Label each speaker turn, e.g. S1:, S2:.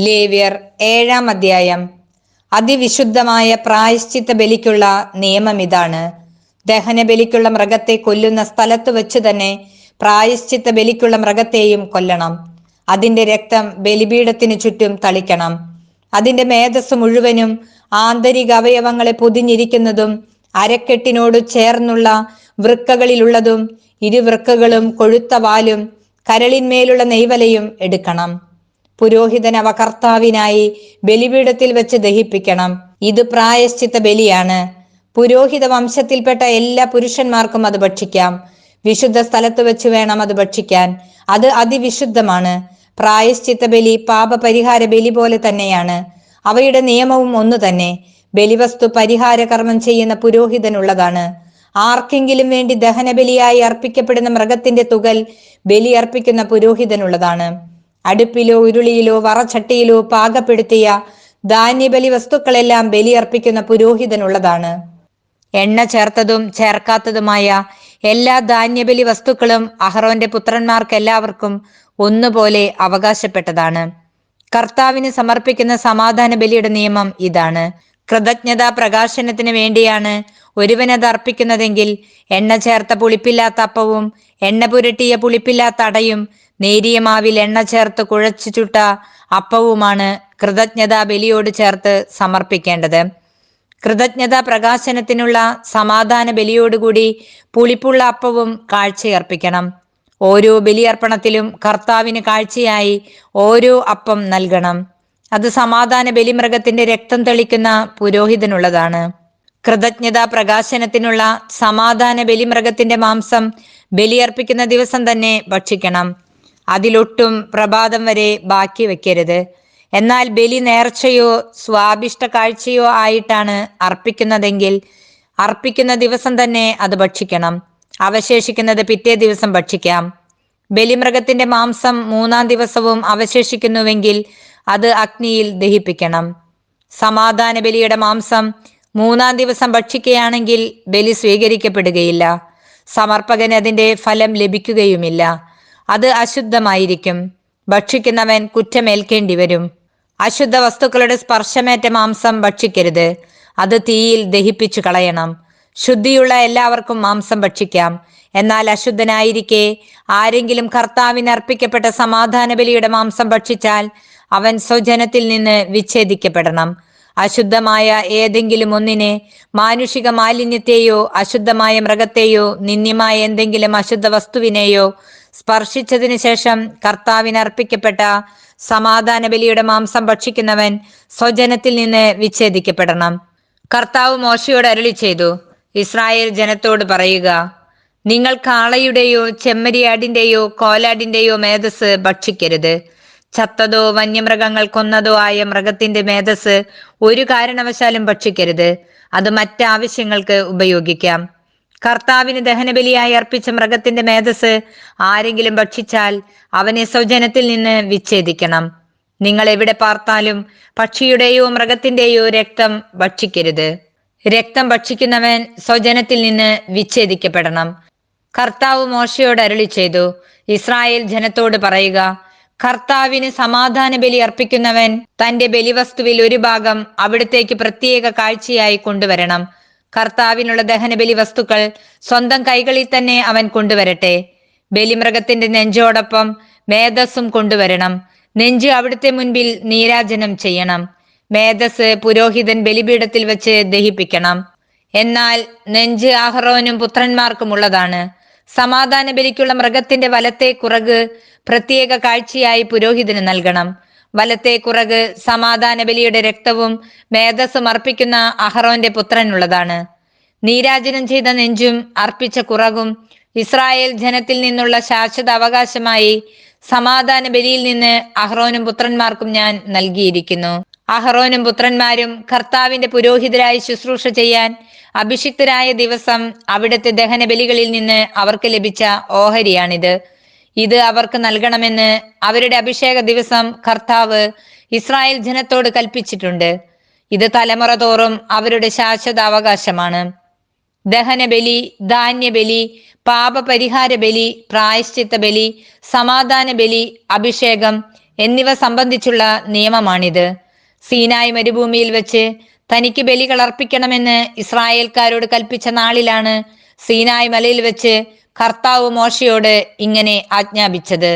S1: ലേവ്യർ ഏഴാം അധ്യായം. അതിവിശുദ്ധമായ പ്രായശ്ചിത്ത ബലിക്കുള്ള നിയമം ഇതാണ്. ദഹന ബലിക്കുള്ള മൃഗത്തെ കൊല്ലുന്ന സ്ഥലത്ത് വെച്ച് തന്നെ പ്രായശ്ചിത്ത ബലിക്കുള്ള മൃഗത്തെയും കൊല്ലണം. അതിന്റെ രക്തം ബലിപീഠത്തിന് ചുറ്റും തളിക്കണം. അതിന്റെ മേധസ് മുഴുവനും ആന്തരിക അവയവങ്ങളെ പൊതിഞ്ഞിരിക്കുന്നതും അരക്കെട്ടിനോട് ചേർന്നുള്ള വൃക്കകളിലുള്ളതും ഇരുവൃക്കകളും കൊഴുത്ത വാലും കരളിന്മേലുള്ള നെയ്വലയും എടുക്കണം. പുരോഹിതൻ അവ കർത്താവിനായി ബലിപീഠത്തിൽ വെച്ച് ദഹിപ്പിക്കണം. ഇത് പ്രായശ്ചിത്ത ബലിയാണ്. പുരോഹിത വംശത്തിൽപ്പെട്ട എല്ലാ പുരുഷന്മാർക്കും അത് ഭക്ഷിക്കാം. വിശുദ്ധ സ്ഥലത്ത് വെച്ച് വേണം അത് ഭക്ഷിക്കാൻ. അത് അതിവിശുദ്ധമാണ്. പ്രായശ്ചിത്ത ബലി പാപപരിഹാര ബലി പോലെ തന്നെയാണ്. അവയുടെ നിയമവും ഒന്നു തന്നെ. ബലിവസ്തു പരിഹാര കർമ്മം ചെയ്യുന്ന പുരോഹിതനുള്ളതാണ്. ആർക്കെങ്കിലും വേണ്ടി ദഹനബലിയായി അർപ്പിക്കപ്പെടുന്ന മൃഗത്തിന്റെ തുകൽ ബലി അർപ്പിക്കുന്ന പുരോഹിതനുള്ളതാണ്. അടുപ്പിലോ ഉരുളിയിലോ വറച്ചട്ടിയിലോ പാകപ്പെടുത്തിയ ധാന്യബലി വസ്തുക്കളെല്ലാം ബലിയർപ്പിക്കുന്ന പുരോഹിതനുള്ളതാണ്. എണ്ണ ചേർത്തതും ചേർക്കാത്തതുമായ എല്ലാ ധാന്യബലി വസ്തുക്കളും അഹ്റോന്റെ പുത്രന്മാർക്കെല്ലാവർക്കും ഒന്നുപോലെ അവകാശപ്പെട്ടതാണ്. കർത്താവിന് സമർപ്പിക്കുന്ന സമാധാന ബലിയുടെ നിയമം ഇതാണ്. കൃതജ്ഞതാ പ്രകാശനത്തിന് വേണ്ടിയാണ് ഒരുവനത് അർപ്പിക്കുന്നതെങ്കിൽ എണ്ണ ചേർത്ത പുളിപ്പില്ലാത്ത അപ്പവും എണ്ണ പുരട്ടിയ പുളിപ്പില്ലാത്ത അടയും നേരിയ മാവിൽ എണ്ണ ചേർത്ത് കുഴച്ചു ചുട്ട അപ്പവുമാണ് കൃതജ്ഞതാ ബലിയോട് ചേർത്ത് സമർപ്പിക്കേണ്ടത്. കൃതജ്ഞതാ പ്രകാശനത്തിനുള്ള സമാധാന ബലിയോടുകൂടി പുളിപ്പുള്ള അപ്പവും കാഴ്ചയർപ്പിക്കണം. ഓരോ ബലിയർപ്പണത്തിലും കർത്താവിന് കാഴ്ചയായി ഓരോ അപ്പം നൽകണം. അത് സമാധാന ബലിമൃഗത്തിന്റെ രക്തം തെളിക്കുന്ന പുരോഹിതനുള്ളതാണ്. കൃതജ്ഞതാ പ്രകാശനത്തിനുള്ള സമാധാന ബലിമൃഗത്തിന്റെ മാംസം ബലിയർപ്പിക്കുന്ന ദിവസം തന്നെ ഭക്ഷിക്കണം. അതിലൊട്ടും പ്രഭാതം വരെ ബാക്കി വെക്കരുത്. എന്നാൽ ബലി നേർച്ചയോ സ്വാഭിഷ്ട കാഴ്ചയോ ആയിട്ടാണ് അർപ്പിക്കുന്നതെങ്കിൽ അർപ്പിക്കുന്ന ദിവസം തന്നെ അത് ഭക്ഷിക്കണം. അവശേഷിക്കുന്നത് പിറ്റേ ദിവസം ഭക്ഷിക്കാം. ബലിമൃഗത്തിന്റെ മാംസം മൂന്നാം ദിവസവും അവശേഷിക്കുന്നുവെങ്കിൽ അത് അഗ്നിയിൽ ദഹിപ്പിക്കണം. സമാധാന ബലിയുടെ മാംസം മൂന്നാം ദിവസം ഭക്ഷിക്കുകയാണെങ്കിൽ ബലി സ്വീകരിക്കപ്പെടുകയില്ല. സമർപ്പകന് അതിന്റെ ഫലം ലഭിക്കുകയുമില്ല. അത് അശുദ്ധമായിരിക്കും. ഭക്ഷിക്കുന്നവൻ കുറ്റമേൽക്കേണ്ടി വരും അശുദ്ധ വസ്തുക്കളുടെ സ്പർശമേറ്റ മാംസം ഭക്ഷിക്കരുത്. അത് തീയിൽ ദഹിപ്പിച്ചു കളയണം. ശുദ്ധിയുള്ള എല്ലാവർക്കും മാംസം ഭക്ഷിക്കാം. എന്നാൽ അശുദ്ധനായിരിക്കെ ആരെങ്കിലും കർത്താവിന് അർപ്പിക്കപ്പെട്ട സമാധാന ബലിയുടെ മാംസം ഭക്ഷിച്ചാൽ അവൻ സ്വജനത്തിൽ നിന്ന് വിച്ഛേദിക്കപ്പെടണം. അശുദ്ധമായ ഏതെങ്കിലും ഒന്നിനെ മാനുഷിക മാലിന്യത്തെയോ അശുദ്ധമായ മൃഗത്തെയോ നിന്ദ്യമായ എന്തെങ്കിലും അശുദ്ധ വസ്തുവിനെയോ സ്പർശിച്ചതിനു ശേഷം കർത്താവിന് അർപ്പിക്കപ്പെട്ട സമാധാന ബലിയുടെ മാംസം ഭക്ഷിക്കുന്നവൻ സ്വജനത്തിൽ നിന്ന് വിച്ഛേദിക്കപ്പെടണം. കർത്താവ് മോശയോട് അരളി ചെയ്തു. ഇസ്രായേൽ ജനത്തോട് പറയുക നിങ്ങൾ കാളയുടെയോ ചെമ്മരിയാടിന്റെയോ കോലാടിന്റെയോ മേധസ് ഭക്ഷിക്കരുത്. ചത്തതോ വന്യമൃഗങ്ങൾ കൊന്നതോ ആയ മൃഗത്തിന്റെ മേധസ് ഒരു കാരണവശാലും ഭക്ഷിക്കരുത്. അത് മറ്റാവശ്യങ്ങൾക്ക് ഉപയോഗിക്കാം. കർത്താവിന് ദഹനബലിയായി അർപ്പിച്ച മൃഗത്തിന്റെ മേധസ് ആരെങ്കിലും ഭക്ഷിച്ചാൽ അവനെ സ്വജനത്തിൽ നിന്ന് വിച്ഛേദിക്കണം. നിങ്ങൾ എവിടെ പാർത്താലും പക്ഷിയുടെയോ മൃഗത്തിന്റെയോ രക്തം ഭക്ഷിക്കരുത്. രക്തം ഭക്ഷിക്കുന്നവൻ സ്വജനത്തിൽ നിന്ന് വിച്ഛേദിക്കപ്പെടണം. കർത്താവ് മോശയോട് അരുളി ചെയ്തു. ഇസ്രായേൽ ജനത്തോട് പറയുക കർത്താവിന് സമാധാന ബലി അർപ്പിക്കുന്നവൻ തന്റെ ബലിവസ്തുവിൽ ഒരു ഭാഗം അവിടത്തേക്ക് പ്രത്യേക കാഴ്ചയായി കൊണ്ടുവരണം. കർത്താവിനുള്ള ദഹനബലി വസ്തുക്കൾ സ്വന്തം കൈകളിൽ തന്നെ അവൻ കൊണ്ടുവരട്ടെ. ബലിമൃഗത്തിന്റെ നെഞ്ചോടൊപ്പം മേധസ്സും കൊണ്ടുവരണം. നെഞ്ച് അവിടുത്തെ മുൻപിൽ നീരാജനം ചെയ്യണം. മേധസ് പുരോഹിതൻ ബലിപീഠത്തിൽ വെച്ച് ദഹിപ്പിക്കണം. എന്നാൽ നെഞ്ച് ആഹ്റോനും പുത്രന്മാർക്കും ഉള്ളതാണ്. സമാധാന ബലിക്കുള്ള മൃഗത്തിന്റെ വലത്തെ കുറക് പ്രത്യേക കാഴ്ചയായി പുരോഹിതന് നൽകണം. വലത്തെ കുറക് സമാധാന ബലിയുടെ രക്തവും മേധസ്സും അർപ്പിക്കുന്ന അഹറോന്റെ പുത്രനുള്ളതാണ്. നീരാജനം ചെയ്ത നെഞ്ചും അർപ്പിച്ച കുറകും ഇസ്രായേൽ ജനത്തിൽ നിന്നുള്ള ശാശ്വത അവകാശമായി സമാധാന ബലിയിൽ നിന്ന് അഹ്റോനും പുത്രന്മാർക്കും ഞാൻ നൽകിയിരിക്കുന്നു. അഹ്റോനും പുത്രന്മാരും കർത്താവിന്റെ പുരോഹിതരായി ശുശ്രൂഷ ചെയ്യാൻ അഭിഷിക്തരായ ദിവസം അവിടുത്തെ ദഹന ബലികളിൽ നിന്ന് അവർക്ക് ലഭിച്ച ഓഹരിയാണിത്. ഇത് അവർക്ക് നൽകണമെന്ന് അവരുടെ അഭിഷേക ദിവസം കർത്താവ് ഇസ്രായേൽ ജനത്തോട് കൽപ്പിച്ചിട്ടുണ്ട്. ഇത് തലമുറ തോറും അവരുടെ ശാശ്വത അവകാശമാണ് ദഹനബലി ധാന്യബലി പാപപരിഹാര ബലി പ്രായശ്ചിത്ത ബലി സമാധാന ബലി അഭിഷേകം എന്നിവ സംബന്ധിച്ചുള്ള നിയമമാണിത്. സീനായ് മരുഭൂമിയിൽ വെച്ച് തനിക്ക് ബലികൾ അർപ്പിക്കണമെന്ന് ഇസ്രായേൽക്കാരോട് കൽപ്പിച്ച നാളിലാണ് സീനായ് മലയിൽ വെച്ച് കർത്താവ് മോശയോട് ഇങ്ങനെ ആജ്ഞാപിച്ചത്.